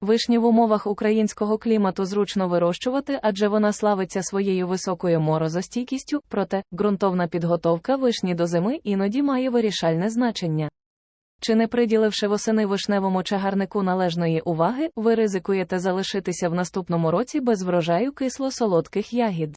Вишні в умовах українського клімату зручно вирощувати, адже вона славиться своєю високою морозостійкістю, проте ґрунтовна підготовка вишні до зими іноді має вирішальне значення. Чи не приділивши восени вишневому чагарнику належної уваги, ви ризикуєте залишитися в наступному році без врожаю кисло-солодких ягід?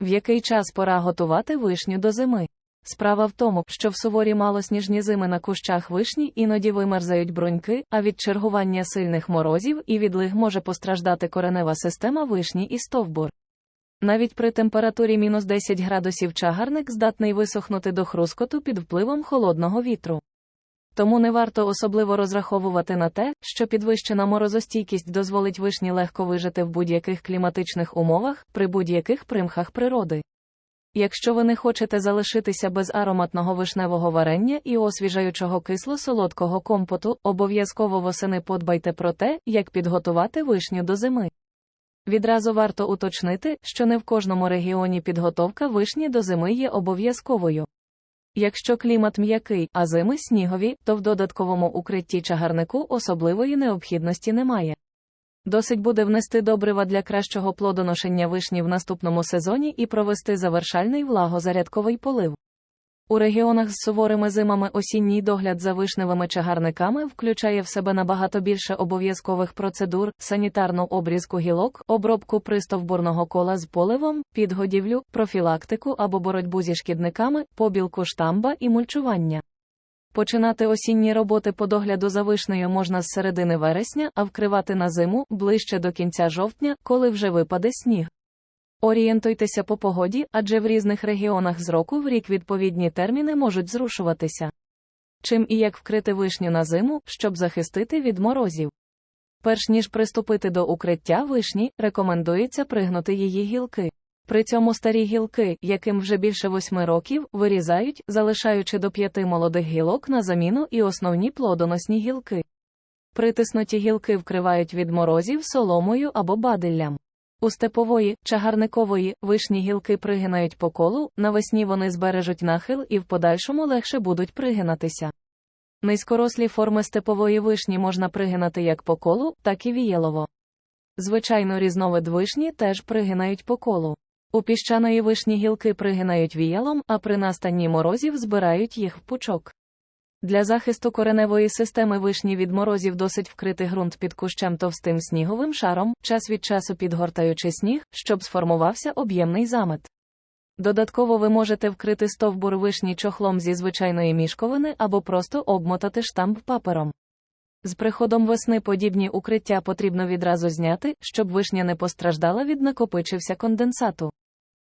В який час пора готувати вишню до зими? Справа в тому, що в суворі малосніжні зими на кущах вишні іноді вимерзають бруньки, а від чергування сильних морозів і відлиг може постраждати коренева система вишні і стовбур. Навіть при температурі мінус 10 градусів чагарник здатний висохнути до хрускоту під впливом холодного вітру. Тому не варто особливо розраховувати на те, що підвищена морозостійкість дозволить вишні легко вижити в будь-яких кліматичних умовах, при будь-яких примхах природи. Якщо ви не хочете залишитися без ароматного вишневого варення і освіжаючого кисло-солодкого компоту, обов'язково восени подбайте про те, як підготувати вишню до зими. Відразу варто уточнити, що не в кожному регіоні підготовка вишні до зими є обов'язковою. Якщо клімат м'який, а зими снігові, то в додатковому укритті чагарнику особливої необхідності немає. Досить буде внести добрива для кращого плодоношення вишні в наступному сезоні і провести завершальний влагозарядковий полив. У регіонах з суворими зимами осінній догляд за вишневими чагарниками включає в себе набагато більше обов'язкових процедур, санітарну обрізку гілок, обробку пристовбурного кола з поливом, підгодівлю, профілактику або боротьбу зі шкідниками, побілку штамба і мульчування. Починати осінні роботи по догляду за вишнею можна з середини вересня, а вкривати на зиму ближче до кінця жовтня, коли вже випаде сніг. Орієнтуйтеся по погоді, адже в різних регіонах з року в рік відповідні терміни можуть зрушуватися. Чим і як вкрити вишню на зиму, щоб захистити від морозів. Перш ніж приступити до укриття вишні, рекомендується пригнути її гілки. При цьому старі гілки, яким вже більше восьми років, вирізають, залишаючи до п'яти молодих гілок на заміну і основні плодоносні гілки. Притиснуті гілки вкривають від морозів соломою або бадиллям. У степової, чагарникової, вишні гілки пригинають по колу, навесні вони збережуть нахил і в подальшому легше будуть пригинатися. Низькорослі форми степової вишні можна пригинати як по колу, так і вієлово. Звичайно, різновид вишні теж пригинають по колу. У піщаної вишні гілки пригинають віялом, а при настанні морозів збирають їх в пучок. Для захисту кореневої системи вишні від морозів досить вкрити ґрунт під кущем товстим сніговим шаром, час від часу підгортаючи сніг, щоб сформувався об'ємний замет. Додатково ви можете вкрити стовбур вишні чохлом зі звичайної мішковини або просто обмотати штамп папером. З приходом весни подібні укриття потрібно відразу зняти, щоб вишня не постраждала від накопичився конденсату.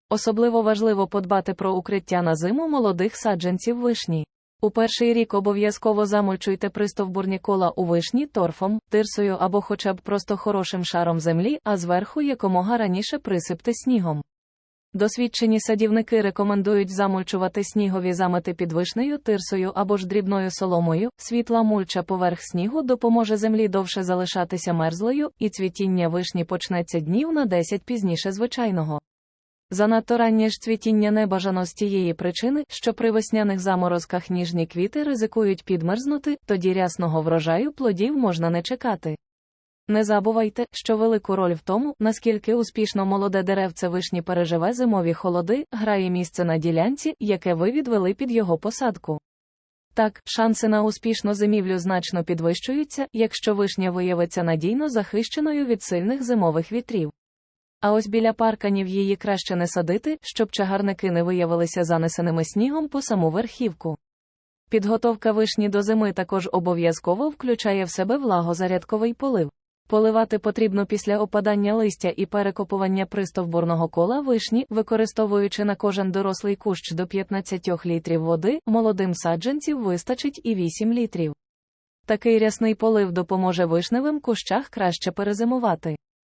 Особливо важливо подбати про укриття на зиму молодих саджанців вишні. У перший рік обов'язково замульчуйте пристовбурні кола у вишні торфом, тирсою або хоча б просто хорошим шаром землі, а зверху якомога раніше присипте снігом. Досвідчені садівники рекомендують замульчувати снігові замети під вишнею тирсою або ж дрібною соломою. Світла мульча поверх снігу допоможе землі довше залишатися мерзлою, і цвітіння вишні почнеться днів на 10 пізніше звичайного. Занадто раннє ж цвітіння не бажано з тієї причини, що при весняних заморозках ніжні квіти ризикують підмерзнути, тоді рясного врожаю плодів можна не чекати. Не забувайте, що велику роль в тому, наскільки успішно молоде деревце вишні переживе зимові холоди, грає місце на ділянці, яке ви відвели під його посадку. Так, шанси на успішну зимівлю значно підвищуються, якщо вишня виявиться надійно захищеною від сильних зимових вітрів. А ось біля парканів її краще не садити, щоб чагарники не виявилися занесеними снігом по саму верхівку. Підготовка вишні до зими також обов'язково включає в себе влагозарядковий полив. Поливати потрібно після опадання листя і перекопування пристовбурного кола вишні, використовуючи на кожен дорослий кущ до 15 літрів води, молодим саджанців вистачить і 8 літрів. Такий рясний полив допоможе вишневим кущах краще перезимувати.